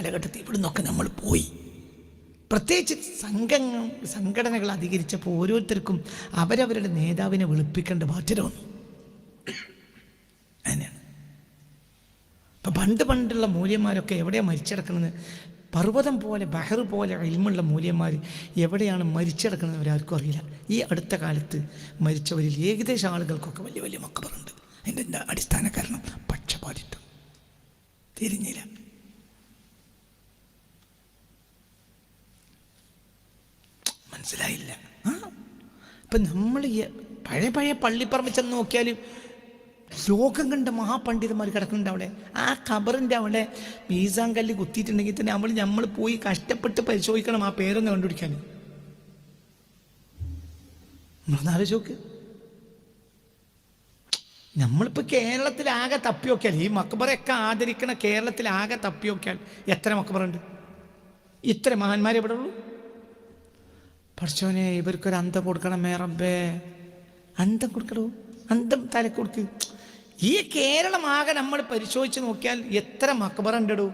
കാലഘട്ടത്തിൽ ഇവിടെ നിന്നൊക്കെ നമ്മൾ പോയി. പ്രത്യേകിച്ച് സംഘങ്ങൾ സംഘടനകൾ അധികരിച്ചപ്പോൾ ഓരോരുത്തർക്കും അവരവരുടെ നേതാവിനെ വെളുപ്പിക്കേണ്ട ബാധ്യത വന്നു. അങ്ങനെയാണ്. ഇപ്പം പണ്ട് പണ്ടുള്ള മൂല്യന്മാരൊക്കെ എവിടെയാണ് മരിച്ചിടക്കണമെന്ന് പർവതം പോലെ ബഹർ പോലെ ഇൽമുള്ള മൂല്യന്മാർ എവിടെയാണ് മരിച്ചിടക്കുന്നത് അവരാർക്കും അറിയില്ല. ഈ അടുത്ത കാലത്ത് മരിച്ചവരിൽ ഏകദേശം ആളുകൾക്കൊക്കെ വലിയ വലിയ മക്കബറുണ്ട് അതിന്റെ അടിസ്ഥാന കാരണം പക്ഷപാതിത്വം. തിരിഞ്ഞില്ല. മനസ്സിലായില്ല. ഇപ്പം നമ്മൾ പഴയ പഴയ പള്ളിപ്പറമ്പ് ചെന്ന് നോക്കിയാൽ ലോകം കണ്ട മഹാപണ്ഡിതന്മാർ കിടക്കുന്നുണ്ട് അവിടെ. ആ ഖബറിന്റെ അവിടെ മീസാൻ കല്ല് കുത്തിയിട്ടുണ്ടെങ്കിൽ തന്നെ നമ്മൾ നമ്മൾ പോയി കഷ്ടപ്പെട്ട് പരിശോധിക്കണം ആ പേരൊന്ന് കണ്ടുപിടിക്കാൻ. നമ്മളൊന്നാലോചിച്ച് നോക്ക്. നമ്മളിപ്പോൾ കേരളത്തിലാകെ തപ്പി നോക്കിയാൽ ഈ മക്ബറൊക്കെ ആദരിക്കണ കേരളത്തിലാകെ തപ്പി നോക്കിയാൽ എത്ര മക്ബറുണ്ട് ഇത്ര മഹാന്മാരെ ഇവിടെ ഉള്ളൂ? പഠിച്ചോനെ ഇവർക്കൊരു അന്തം കൊടുക്കണം മേറബേ അന്തം കൊടുക്കണോ അന്തം തല കൊടുക്ക്. ഈ കേരളമാകെ നമ്മൾ പരിശോധിച്ച് നോക്കിയാൽ എത്ര മക്കബറ ഉണ്ടടൂ.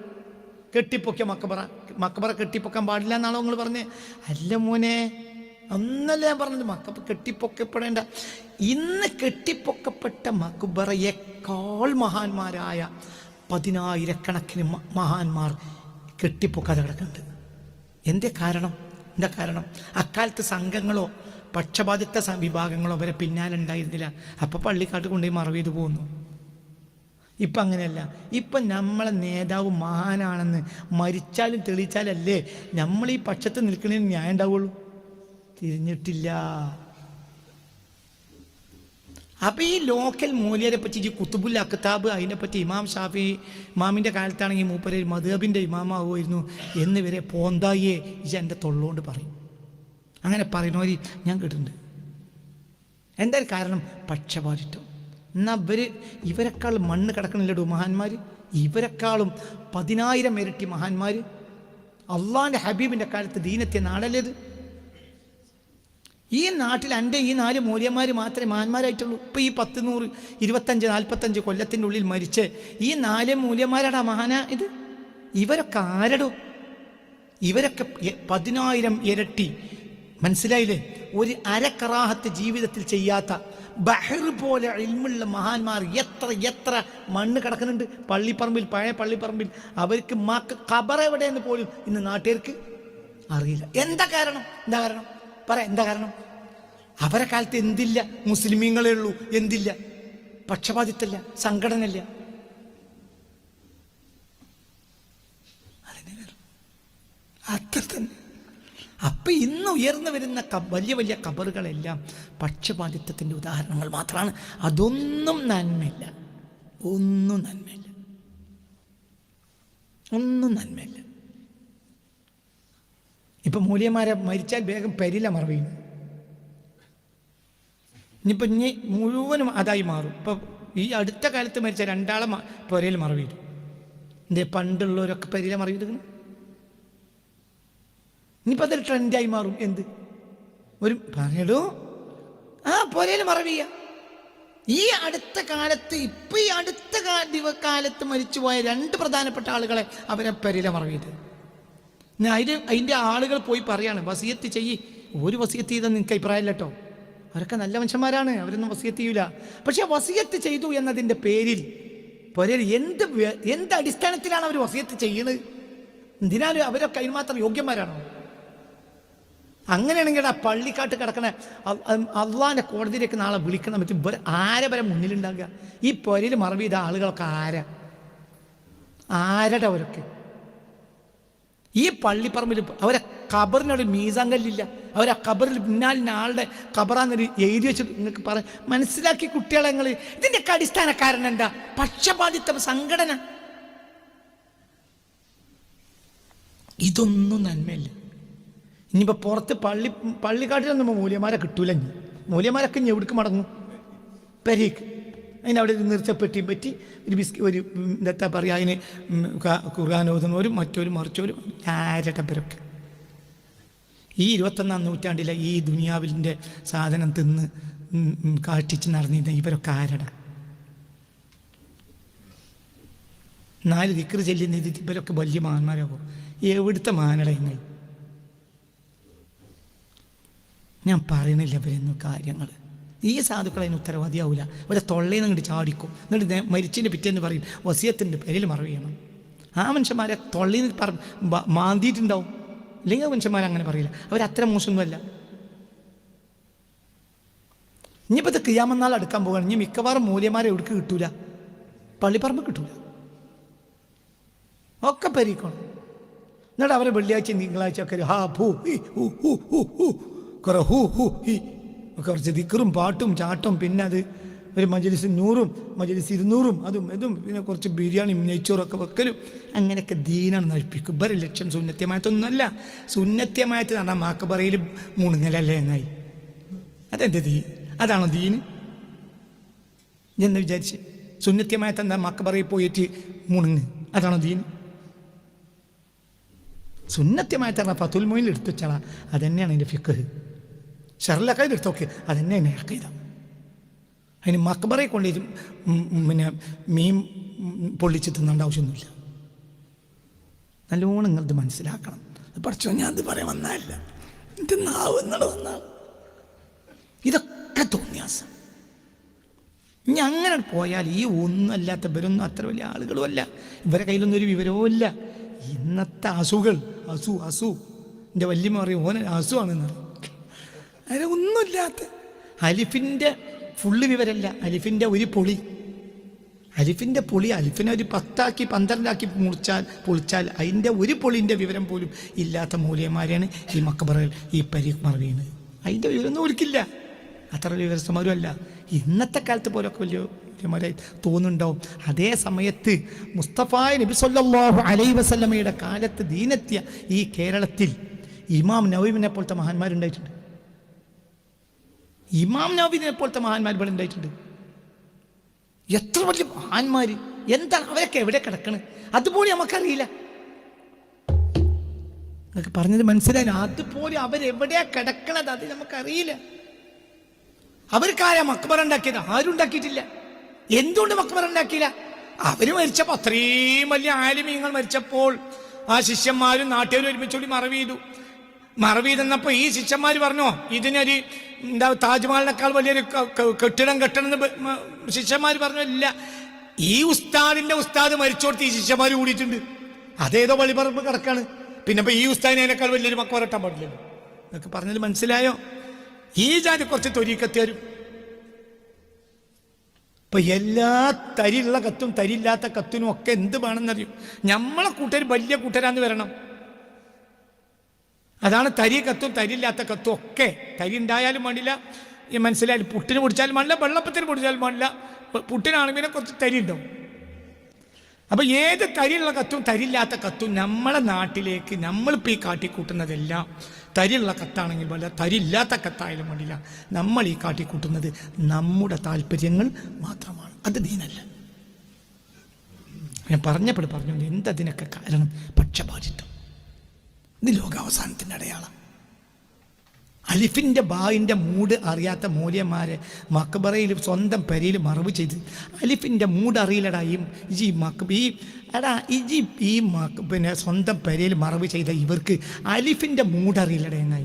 കെട്ടിപ്പൊക്കിയ മക്കബറ മക്കബറ കെട്ടിപ്പൊക്കാൻ പാടില്ല എന്നാണോ നിങ്ങൾ പറഞ്ഞത് അല്ല മോനെ അന്നല്ല ഞാൻ പറഞ്ഞത് മക്ക കെട്ടിപ്പൊക്കപ്പെടേണ്ട. ഇന്ന് കെട്ടിപ്പൊക്കപ്പെട്ട മക്ബറയേക്കാൾ മഹാന്മാരായ പതിനായിരക്കണക്കിന് മഹാന്മാർ കെട്ടിപ്പൊക്കാതെ കിടക്കുന്നുണ്ട്. എന്തേ കാരണം? എന്താ കാരണം? അക്കാലത്ത് സംഘങ്ങളോ പക്ഷപാതിത്വ വിഭാഗങ്ങളോ അവരെ പിന്നാലെ ഉണ്ടായിരുന്നില്ല. അപ്പൊ പള്ളിക്കാട്ട് കൊണ്ടുപോയി മറവ് ചെയ്ത് പോകുന്നു ഇപ്പം അങ്ങനെയല്ല. ഇപ്പം നമ്മളെ നേതാവ് മഹാനാണെന്ന് മരിച്ചാലും തെളിയിച്ചാലല്ലേ നമ്മൾ ഈ പക്ഷത്ത് നിൽക്കുന്നതിന് ന്യായം ഉണ്ടാവുള്ളൂ? തിരിഞ്ഞിട്ടില്ല. അപ്പൊ ഈ ലോക്കൽ മൂല്യരെ പറ്റി ഈ കുത്തുബുൽ അക്താബ് അതിനെപ്പറ്റി ഇമാം ഷാഫി ഇമാമിന്റെ കാലത്താണെങ്കിൽ മൂപ്പര് മധുബിന്റെ ഇമാമാവുമായിരുന്നു. എന്നിവരെ പോന്തായിയെ ഇജ എന്റെ തൊള്ളുകൊണ്ട് പറയും. അങ്ങനെ പറയുന്നവര് ഞാൻ കേട്ടിട്ടുണ്ട്. എന്തായാലും കാരണം പക്ഷപാതിത്വം. എന്നാ ഇവർ ഇവരെക്കാൾ മണ്ണ് കിടക്കണില്ലടോ മഹാന്മാർ ഇവരെക്കാളും പതിനായിരം ഇരട്ടി മഹാന്മാർ അള്ളാന്റെ ഹബീബിന്റെ കാലത്ത് ദീനത്തെ നാടല്ലേത് ഈ നാട്ടിൽ എന്റെ ഈ നാല് മൂല്യന്മാർ മാത്രമേ മഹാന്മാരായിട്ടുള്ളൂ. ഇപ്പം ഈ പത്ത് നൂറ് ഇരുപത്തഞ്ച് നാൽപ്പത്തഞ്ച് കൊല്ലത്തിന്റെ ഉള്ളിൽ മരിച്ച് ഈ നാല് മൂല്യന്മാരാടാ മഹാന ഇത്. ഇവരൊക്കെ ആരടോ? ഇവരൊക്കെ പതിനായിരം ഇരട്ടി. മനസ്സിലായില്ലേ? ഒരു അരക്കറാഹത്ത് ജീവിതത്തിൽ ചെയ്യാത്ത ബഹർ പോലെ ഇൽമുള്ള മഹാന്മാർ എത്ര എത്ര മണ്ണ് കിടക്കുന്നുണ്ട്. പള്ളിപ്പറമ്പിൽ പഴയ പള്ളിപ്പറമ്പിൽ അവർക്ക് മക്ക ഖബർ എവിടെയെന്ന് പോലും ഇന്ന് നാട്ടുകാർക്ക് അറിയില്ല. എന്താ കാരണം? എന്താ കാരണം? പറ എന്താ കാരണം? അവരെ കാലത്ത് എന്തില്ല? മുസ്ലിമീങ്ങളെ ഉള്ളൂ എന്തില്ല? പക്ഷപാതിത്വല്ല സംഘടനയില്ല. അത്ര തന്നെ. അപ്പൊ ഇന്ന് ഉയർന്നു വരുന്ന വലിയ വലിയ കബറുകളെല്ലാം പക്ഷപാതിത്വത്തിന്റെ ഉദാഹരണങ്ങൾ മാത്രമാണ്. അതൊന്നും നന്മയില്ല. ഒന്നും നന്മയില്ല. ഒന്നും നന്മയില്ല. ഇപ്പൊ മൂല്യന്മാരെ മരിച്ചാൽ വേഗം പെരില മറവിയും ഇനിയിപ്പോൾ ഇനി മുഴുവനും അതായി മാറും. ഇപ്പൊ ഈ അടുത്ത കാലത്ത് മരിച്ച രണ്ടാളെ പൊരയിൽ മറവിയിടും എന്തേ പണ്ടുള്ളവരൊക്കെ പെരില മറവിയിടുന്നു ഇനിയിപ്പോൾ അതൊരു ട്രെൻഡായി മാറും. എന്ത്? ഒരു പറയടോ. ആ പുരയിൽ മറവിയ. ഈ അടുത്ത കാലത്ത് ഇപ്പൊ ഈ അടുത്ത ദിവ- കാലത്ത് മരിച്ചുപോയ രണ്ട് പ്രധാനപ്പെട്ട ആളുകളെ അവരെ പെരില മറവിയത് അതിന് അതിന്റെ ആളുകൾ പോയി പറയാണ് വസിയത്ത് ചെയ്യ്. ഒരു വസിയത്ത് ചെയ്തെന്ന് നിനക്ക് അഭിപ്രായമില്ല കേട്ടോ അവരൊക്കെ നല്ല മനുഷ്യന്മാരാണ് അവരൊന്നും വസിയത്ത് ചെയ്യൂല. പക്ഷേ വസിയത്ത് ചെയ്തു എന്നതിന്റെ പേരിൽ പൊരയിൽ എന്ത് എന്ത് അടിസ്ഥാനത്തിലാണ് അവർ വസിയത്ത് ചെയ്യുന്നത് എന്തിനാലും അവരൊക്കെ അതിന് മാത്രം യോഗ്യന്മാരാണോ? അങ്ങനെയാണെങ്കിൽ ആ പള്ളിക്കാട്ട് കിടക്കണ അള്ളാന്റെ കോടതിയിലേക്ക് നാളെ വിളിക്കണം പറ്റും ആരെ വരെ മുന്നിലുണ്ടാകുക ഈ പൊരയിൽ മറവ് ചെയ്ത ആളുകളൊക്കെ ആരാ? ആരുടെ അവരൊക്കെ? ഈ പള്ളിപ്പറമ്പിൽ അവരെ ഖബറിനൊരു മീസാങ്കല്ലില്ല. അവരെ ഖബറിൽ പിന്നാലിന് ആളുടെ ഖബറാന്നൊരു എഴുതി വെച്ചിട്ട് നിങ്ങൾക്ക് പറ മനസ്സിലാക്കി കുട്ടികളെ നിങ്ങൾ. ഇതിന്റെയൊക്കെ അടിസ്ഥാന കാരണം എന്താ? പക്ഷപാതിത്വം സംഘടന. ഇതൊന്നും നന്മയില്ല. ഇനിയിപ്പോൾ പുറത്ത് പള്ളി പള്ളിക്കാട്ടിലൊന്നും മൂല്യമാരെ കിട്ടൂല ഇനി. മൂല്യമാരൊക്കെ ഇനി എവിടേക്ക് മടങ്ങും? പെരീക്ക്. അതിന് അവിടെ ഒരു നിർച്ചപ്പെട്ടിയും പറ്റി ഒരു ബിസ്കി ഒരു എന്താ പറയുക അതിന് ഉം, മറ്റോരും മറിച്ചോരും ആരട്ടപ്പരൊക്കെ ഈ ഇരുപത്തൊന്നാം നൂറ്റാണ്ടിലെ ഈ ദുനിയാവിന്റെ സാധനം തിന്ന് കാട്ടിച്ച് നടന്നിരുന്ന ഇവരൊക്കെ ആരട? നാല് ദിക്കർ ചെല്ലുന്ന ഇത് ഇവരൊക്കെ വലിയ മാന്മാരാകും എവിടുത്തെ മാനടയങ്ങൾ ഞാൻ പറയണില്ല ഇവരൊന്നും കാര്യങ്ങൾ ഈ സാധുക്കൾ അതിന് ഉത്തരവാദിയാവില്ല അവരെ തൊള്ളയിൽ നിന്ന് ചാടിക്കും. എന്നിട്ട് മരിച്ചതിന്റെ പിറ്റേന്ന് പറയും വസിയത്തിന്റെ പേരിൽ മറവ് ആ മനുഷ്യന്മാരെ തൊള്ളയിൽ നിന്ന് പറ മാന്തിയിട്ടുണ്ടാവും. അല്ലെങ്കിൽ മനുഷ്യന്മാരെ അങ്ങനെ പറയില്ല. അവരത്ര മോശമൊന്നുമല്ല. ഇനിയിപ്പോൾ ഇത് ക്രിയാമെന്നാൾ അടുക്കാൻ പോകുകയാണ് ഇനി മിക്കവാറും മൂല്യമാരെ എവിടേക്ക് കിട്ടൂല. പള്ളിപ്പറമ്പ് കിട്ടൂല. ഒക്കെ പരിക്കണം. എന്നിട്ട് അവരെ വെള്ളിയാഴ്ച തിങ്കളാഴ്ച ഒക്കെ ഹാ ഭൂ ഹി ഹു ഹു ഹു ഹു കുറെ ഹു ഹു ഹി. കുറച്ച് ദിക്കറും പാട്ടും ചാട്ടും പിന്നെ അത് ഒരു മജലിസ് നൂറും മജലിസ് ഇരുന്നൂറും അതും ഇതും പിന്നെ കുറച്ച് ബിരിയാണിയും നെയ്ച്ചോറും ഒക്കെ വെക്കലും. അങ്ങനെയൊക്കെ ദീനാണ് നഴിപ്പിക്കും ഇവരെ ലക്ഷ്യം സുന്നത്യമായതൊന്നുമല്ല. സുന്നത്യമായിട്ട് നടന്ന മാക്കബറയിൽ മുണുങ്ങലല്ലേ എന്നായി. അതെന്ത് ദീൻ അതാണോ ദീന്? എന്ന് വിചാരിച്ച്? സുന്നത്യമായിട്ട് എന്താ മാക്കബറയിൽ പോയിട്ട് മുണുങ്ങ് അതാണോ ദീൻ സുന്നത്യമായിട്ട് തന്ന പത്തുൽമോയിൽ എടുത്തു വെച്ചാളാ. അതന്നെയാണ് എന്റെ ഫിക്ക് ഷെർലൊക്കെ എടുത്തു നോക്ക്. അതന്നെയാണ് അക്കീത അതിന് മക്ബറയെ കൊണ്ട് ഇത് പിന്നെ മീൻ പൊള്ളിച്ച് തിന്നേണ്ട ആവശ്യമൊന്നുമില്ല. നല്ലോണം നിങ്ങളിത് മനസ്സിലാക്കണം. പഠിച്ചോ? ഞാൻ അത് പറയാൻ വന്നതല്ല. ഇത് എന്നോട് വന്നാൽ ഇതൊക്കെ തോന്നിയാസം. ഇനി അങ്ങനെ പോയാൽ ഈ ഒന്നും അല്ലാത്ത ഇവരൊന്നും അത്ര വലിയ ആളുകളും അല്ല. ഇവരെ കയ്യിലൊന്നും ഒരു വിവരവും ഇല്ല. ഇന്നത്തെ അസുകൾ അസു അസു. എന്റെ വല്യമ്മ പറയും ഓനെ അസു ആണെന്ന് പറയും അതിന് ഒന്നുമില്ലാത്ത അലിഫിന്റെ ഫുള്ള് വിവരമല്ല അലിഫിന്റെ ഒരു പൊളി. അലിഫിന്റെ പൊളി അലിഫിനെ ഒരു പത്താക്കി പന്ത്രണ്ടാക്കി മുറിച്ചാൽ പൊളിച്ചാൽ അതിന്റെ ഒരു പൊളിന്റെ വിവരം പോലും ഇല്ലാത്ത മൂല്യന്മാരെയാണ് ഈ മക്കബറകൾ ഈ പരി മറവിയുന്നത് അതിന്റെ വിവരമൊന്നും ഒരിക്കില്ല അത്ര വിവരസമാരുമല്ല ഇന്നത്തെ കാലത്ത് പോലൊക്കെ വലിയ വലിയമാരായി തോന്നുന്നുണ്ടാവും. അതേ സമയത്ത് മുസ്തഫായ നബി സല്ലാഹു അലൈ വസല്ലമയുടെ കാലത്ത് ദീനെത്തിയ ഈ കേരളത്തിൽ ഇമാം നവീമിനെ പോലത്തെ മഹാന്മാരുണ്ടായിട്ടുണ്ട്. ഇമാം നബീദിനെ പോലത്തെ മഹാന്മാർ ഇവിടെ ഉണ്ടായിട്ടുണ്ട്. എത്ര വലിയ മഹാന്മാർ എന്താണ് അവരൊക്കെ എവിടെ കിടക്കണ്? അതുപോലെ നമുക്കറിയില്ല. എന്നൊക്കെ പറഞ്ഞത് മനസ്സിലായി? അതുപോലെ അവരെവിടെയാ കിടക്കണത്? അത് നമുക്കറിയില്ല. അവർക്കാരാ മക്ബറ ഉണ്ടാക്കിയത്? ആരും ഉണ്ടാക്കിയിട്ടില്ല. എന്തുകൊണ്ട് മക്ബറ ഉണ്ടാക്കിയില്ല? അവർ മരിച്ചപ്പോ അത്രയും വലിയ ആലിമീങ്ങൾ മരിച്ചപ്പോൾ ആ ശിഷ്യന്മാരും നാട്ടുകാരും ഒരുമിച്ചുകൂടി മറവ് ചെയ്തു. മറവ് തന്നപ്പോ ഈ ശിഷ്യന്മാർ പറഞ്ഞോ ഇതിനൊരു എന്താ താജ്മഹലിനേക്കാൾ വലിയൊരു കെട്ടിടം കെട്ടണം ശിഷ്യന്മാർ പറഞ്ഞു ഇല്ല. ഈ ഉസ്താദിന്റെ ഉസ്താദ് മരിച്ചോടത്ത് ഈ ശിഷ്യന്മാർ കൂടിയിട്ടുണ്ട്. അതേതോ വഴിപറമ്പ് കിടക്കാണ്. പിന്നെ ഈ ഉസ്താദിനേക്കാൾ വലിയൊരു മക്ക വരട്ടാൻ പാടില്ലല്ലോ. എന്നൊക്കെ പറഞ്ഞത് മനസ്സിലായോ? ഈ ജാതി കുറച്ച് തൊരീക്കത്തിയാരും ഇപ്പൊ എല്ലാ തരിയുള്ള കത്തും തരിയില്ലാത്ത കത്തിനും ഒക്കെ എന്ത് വേണമെന്നറിയും? നമ്മളെ കൂട്ടർ വലിയ കൂട്ടരാന്ന് വരണം. അതാണ് തരി കത്തും തരിയില്ലാത്ത കത്തും ഒക്കെ. തരി ഉണ്ടായാലും വേണ്ടില്ല. ഈ മനസ്സിലായാലും പുട്ടിന് പൊടിച്ചാലും വേണ്ടില്ല വെള്ളപ്പത്തിന് പൊടിച്ചാലും മണില്ല പുട്ടിനാണെങ്കിൽ കുറച്ച് തരി ഉണ്ടാവും. അപ്പൊ ഏത് തരിയുള്ള കത്തും തരില്ലാത്ത കത്തും നമ്മളെ നാട്ടിലേക്ക് നമ്മളിപ്പോൾ ഈ കാട്ടിക്കൂട്ടുന്നതെല്ലാം തരിയുള്ള കത്താണെങ്കിൽ പോലെ തരില്ലാത്ത കത്തായാലും മണില്ല നമ്മൾ ഈ കാട്ടിക്കൂട്ടുന്നത് നമ്മുടെ താല്പര്യങ്ങൾ മാത്രമാണ്. അത് ദീനല്ല. ഞാൻ പറഞ്ഞപ്പോൾ പറഞ്ഞു എന്തതിനൊക്കെ കാരണം? പക്ഷപാതിത്വം. ഇത് ലോകാവസാനത്തിന്റെ അടയാളം. അലിഫിന്റെ ബായിന്റെ മൂട് അറിയാത്ത മൂല്യന്മാരെ മക്ബറയിൽ സ്വന്തം പെരയിൽ മറവ് ചെയ്ത് അലിഫിന്റെ മൂട് അറിയില്ലടാ ഈ ജി മക്ക് ഈ എടാ ഇജി ഈ മക്ക് പിന്നെ സ്വന്തം പെരയിൽ മറവ് ചെയ്ത ഇവർക്ക് അലിഫിന്റെ മൂട് അറിയില്ലടാ എന്നായി.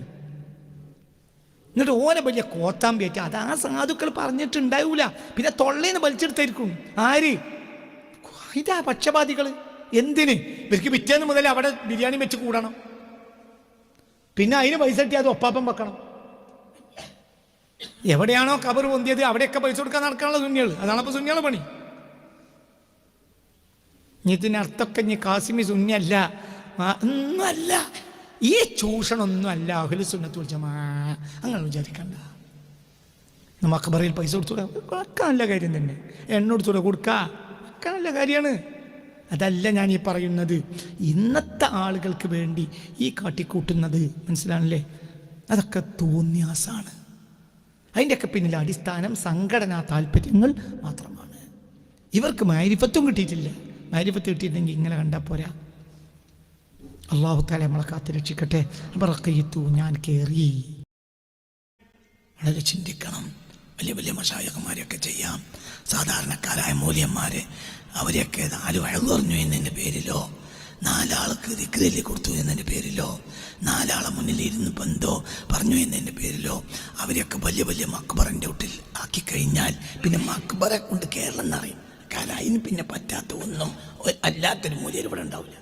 എന്നിട്ട് ഓനെ വലിയ കോത്താമ്പിയേറ്റ് അത് ആ സാധുക്കൾ പറഞ്ഞിട്ടുണ്ടാവൂല. പിന്നെ തൊള്ളേന്ന് വലിച്ചെടുത്തായിരിക്കും. ആര്? ഇതാ പക്ഷപാതികൾ എന്തിന്? ഇവർക്ക് പിറ്റേന്ന് മുതൽ അവിടെ ബിരിയാണി വെച്ച് കൂടണം. പിന്നെ അതിന് പൈസ കിട്ടി അത് ഒപ്പാപ്പം വെക്കണം. എവിടെയാണോ കബർ പൊന്തിയത് അവിടെയൊക്കെ പൈസ കൊടുക്കാൻ നടക്കാനുള്ള സുന്യകൾ അതാണ് അപ്പൊ സുന്യകളെ പണി. ഇനി ഇതിന് അർത്ഥമൊക്കെ ഇനി കാസിമി സുന്യല്ല ആ, ഒന്നുമല്ല. ഈ ചൂഷണമൊന്നും അല്ല. അഹ്ലു സുന്നത്ത് വിളിച്ച അങ്ങനെ വിചാരിക്കണ്ട. നമ്മ പറയിൽ പൈസ കൊടുത്തൂടെ ഒക്കെ നല്ല കാര്യം തന്നെ. എണ്ണ കൊടുത്തൂടെ കൊടുക്കുക ഒക്കെ നല്ല കാര്യമാണ്. അതല്ല ഞാൻ ഈ പറയുന്നത്. ഇന്നത്തെ ആളുകൾക്ക് വേണ്ടി ഈ കാട്ടിക്കൂട്ടുന്നത് മനസ്സിലാണല്ലേ? അതൊക്കെ തോന്നിയാസാണ്. അതിന്റെയൊക്കെ പിന്നിൽ അടിസ്ഥാനം സംഘടനാ താല്പര്യങ്ങൾ മാത്രമാണ്. ഇവർക്ക് മാരിഫത്തും കിട്ടിയിട്ടില്ല. മാരിഫത്ത് കിട്ടിയിട്ടുണ്ടെങ്കിൽ ഇങ്ങനെ കണ്ടാൽ പോരാ. അള്ളാഹു താല നമ്മളെ കാത്ത് രക്ഷിക്കട്ടെ. അബറക്കയത്തു ഞാൻ കയറി വളരെ ചിന്തിക്കണം. വലിയ വലിയ മഷായകന്മാരെയൊക്കെ ചെയ്യാം. സാധാരണക്കാരായ മൂല്യന്മാർ അവരെയൊക്കെ നാല് വഴകുറഞ്ഞു എന്നതിന്റെ പേരിലോ നാലാൾക്ക് ദിക്രലി കൊടുത്തു എന്നതിന്റെ പേരിലോ നാലാളെ മുന്നിൽ ഇരുന്ന് ബന്ധോ പറഞ്ഞു എന്നതിന്റെ പേരിലോ അവരെയൊക്കെ വലിയ വലിയ മക്ബറിന്റെ ഒട്ടിൽ ആക്കി കഴിഞ്ഞാൽ പിന്നെ മക്ബറെ കൊണ്ട് കേരളം എന്നറിയും അതിന് പിന്നെ പറ്റാത്ത ഒന്നും അല്ലാത്തൊരു മൂല്യം ഇവിടെ ഉണ്ടാവില്ല.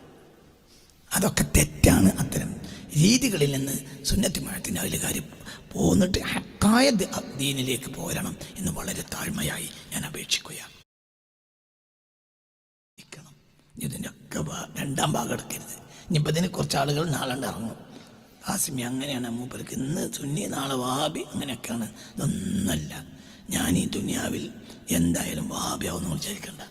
അതൊക്കെ തെറ്റാണ് അത്തരം രീതികളിൽ നിന്ന് സുന്നത്തി മഴത്തിന്റെ അതിലുകാർ പോന്നിട്ട് ദ- ദീനിലേക്ക് പോരണം എന്ന് വളരെ താഴ്മയായി ഞാൻ അപേക്ഷിക്കുകയാണ്. ഇരിക്കണം. ഇതിന്റെ ഒക്കെ ഭാ- രണ്ടാം ഭാഗം എടുക്കരുത്. ഇനിയിപ്പോൾ ഇതിന് കുറച്ച് ആളുകൾ നാളെ ഇറങ്ങും. ആസിമി അങ്ങനെയാണ് മൂപ്പർക്ക്. ഇന്ന് സുന്നി നാളെ വാബി അങ്ങനെയൊക്കെയാണ്. ഇതൊന്നല്ല ഞാൻ ഈ ദുനിയാവിൽ എന്തായാലും വാബിയാവുമെന്ന് വിചാരിക്കണ്ട.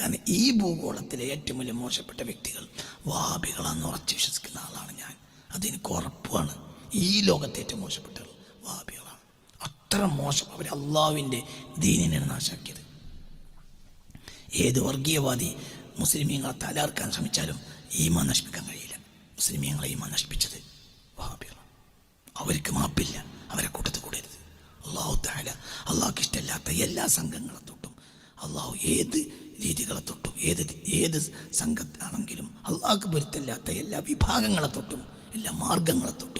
കാരണം ഈ ഭൂഗോളത്തിലെ ഏറ്റവും വലിയ മോശപ്പെട്ട വ്യക്തികൾ വാബികളാണെന്ന് ഉറച്ച് വിശ്വസിക്കുന്ന ആളാണ് ഞാൻ. അതെനിക്ക് ഉറപ്പാണ് ഈ ലോകത്തെ ഏറ്റവും വാബികളാണ് അത്ര മോശം അവർ അള്ളാവിന്റെ ദീനിനെ നാശാക്കിയത്. ഏത് വർഗീയവാദി മുസ്ലിമീങ്ങളെ തലാർക്കാൻ ശ്രമിച്ചാലും ഈമാൻ നശിപ്പിക്കാൻ കഴിയില്ല. മുസ്ലിമീങ്ങളെ ഈമാൻ നശിപ്പിച്ചത് അവർക്ക് മാപ്പില്ല. അവരെ കൂട്ടത്തിൽ കൂടരുത്. അള്ളാഹു താല അള്ളാഹുക്ക് ഇഷ്ടമില്ലാത്ത എല്ലാ സംഘങ്ങളെ തൊട്ടും അള്ളാഹു ഏത് രീതികളെ തൊട്ടും ഏത് ഏത് സംഘത്താണെങ്കിലും അള്ളാഹ്ക്ക് പൊരുത്തല്ലാത്ത എല്ലാ വിഭാഗങ്ങളെ തൊട്ടും എല്ലാ മാർഗങ്ങളെ തൊട്ടും